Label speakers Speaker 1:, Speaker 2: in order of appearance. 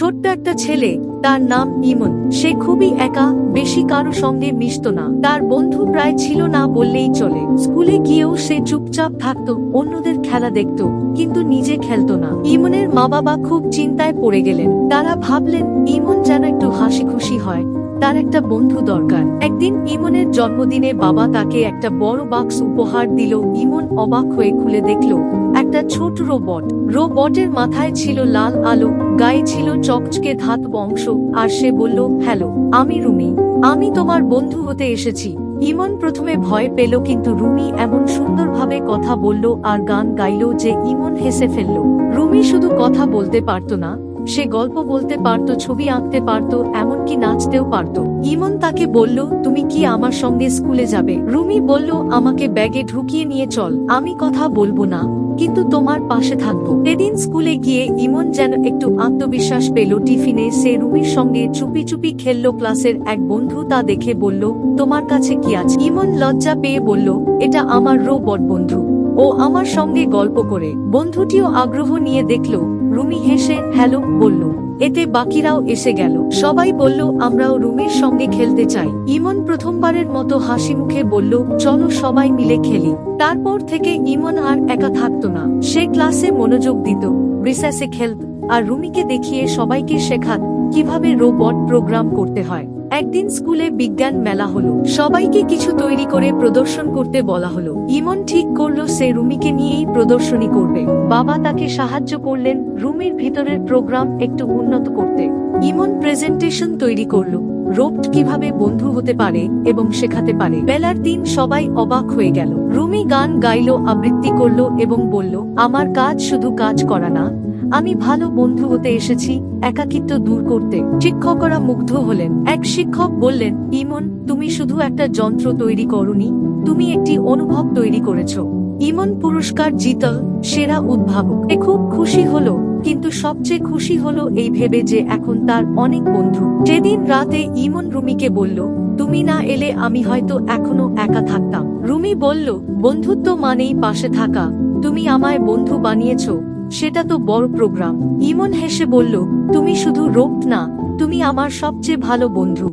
Speaker 1: ছোট্ট একটা ছেলে, তার নাম ইমন। সে খুবই একা, বেশি কারও সঙ্গে মিশত না। তার বন্ধু প্রায় ছিল না বললেই চলে। স্কুলে গিয়েও সে চুপচাপ থাকতো, অন্যদের খেলা দেখতো, কিন্তু নিজে খেলতো না। ইমনের মা বাবা খুব চিন্তায় পড়ে গেলেন। তারা ভাবলেন, ইমন যেন একটু হাসি খুশি হয়। তার একটা বন্ধু দরকার। একদিন ইমনের জন্মদিনে বাবা তাকে একটা বড় বাক্স উপহার দিল। ইমন অবাক হয়ে খুলে দেখল একটা ছোট রোবট। রোবটের মাথায় ছিল লাল আলো, গায়ে ছিল চকচকে ধাতব অংশ আর সে বলল, হ্যালো, আমি রুমি। আমি তোমার বন্ধু হতে এসেছি। ইমন প্রথমে ভয় পেল, কিন্তু রুমি এমন সুন্দরভাবে কথা বলল আর গান গাইল যে ইমন হেসে ফেলল। রুমি শুধু কথা বলতে পারত না, সে গল্প বলতে পারত, ছবি আঁকতে পারত, এমনকি নাচতেও পারত। ইমন তাকে বলল, তুমি কি আমার সঙ্গে স্কুলে যাবে? রুমি বলল, আমাকে ব্যাগে ঢুকিয়ে নিয়ে চল, আমি কথা বলব না। কিন্তু তোমার পাশে থাকব। সেদিন স্কুলে গিয়ে ইমন যেন একটু আত্মবিশ্বাস পেল টিফিনে। সে রুমির সঙ্গে চুপি চুপি খেলল ক্লাসের এক বন্ধু। তা দেখে বলল, তোমার কাছে কি আছে? ইমন লজ্জা পেয়ে বলল, এটা আমার রোবট বন্ধু। ও আমার সঙ্গে গল্প করে। বন্ধুটিও আগ্রহ নিয়ে দেখল রুমি হেসে, হ্যালো, বলল। এতে বাকিরাও এসে গেল। সবাই বলল, আমরাও রুমির সঙ্গে খেলতে চাই। ইমন প্রথমবারের মতো হাসি মুখে বলল, চলো সবাই মিলে খেলি। তারপর থেকে ইমন আর একা থাকতো না। সে ক্লাসে মনোযোগ দিত, রিসাসে খেলত, আর রুমিকে দেখিয়ে সবাইকে শেখাত কীভাবে রোবট প্রোগ্রাম করতে হয়। একদিন স্কুলে বিজ্ঞান মেলা হলো। সবাইকে কিছু তৈরি করে প্রদর্শন করতে বলা হলো। ইমন ঠিক করল সে রুমিকে নিয়েই প্রদর্শনী করবে। বাবা তাকে সাহায্য করলেন রুমির ভিতরের প্রোগ্রাম একটু উন্নত করতে। ইমন প্রেজেন্টেশন তৈরি করল। রোবট কীভাবে বন্ধু হতে পারে এবং শেখাতে পারে। বেলার দিন সবাই অবাক হয়ে গেল। রুমি গান গাইলো, আবৃত্তি করল এবং বলল, আমার কাজ শুধু কাজ করা না আমি ভালো বন্ধু হতে এসেছি, একাকিত্ব দূর করতে। শিক্ষকরা মুগ্ধ হলেন। এক শিক্ষক বললেন, ইমন, তুমি শুধু একটা যন্ত্র তৈরি করনি, তুমি একটি অনুভব তৈরি করেছ। ইমন পুরস্কার জিতল, সেরা উদ্ভাবক। এ খুব খুশি হলো, কিন্তু সবচেয়ে খুশি হলো এই ভেবে যে এখন তার অনেক বন্ধু। সেদিন রাতে ইমন রুমিকে বলল, তুমি না এলে আমি হয়তো এখনও একা থাকতাম। রুমি বলল, বন্ধুত্ব মানেই পাশে থাকা। তুমি আমায় বন্ধু বানিয়েছ, সেটা তো বড় প্রোগ্রাম। ইমন হেসে বলল, তুমি শুধু রোপ না, তুমি আমার সবচেয়ে ভালো বন্ধু।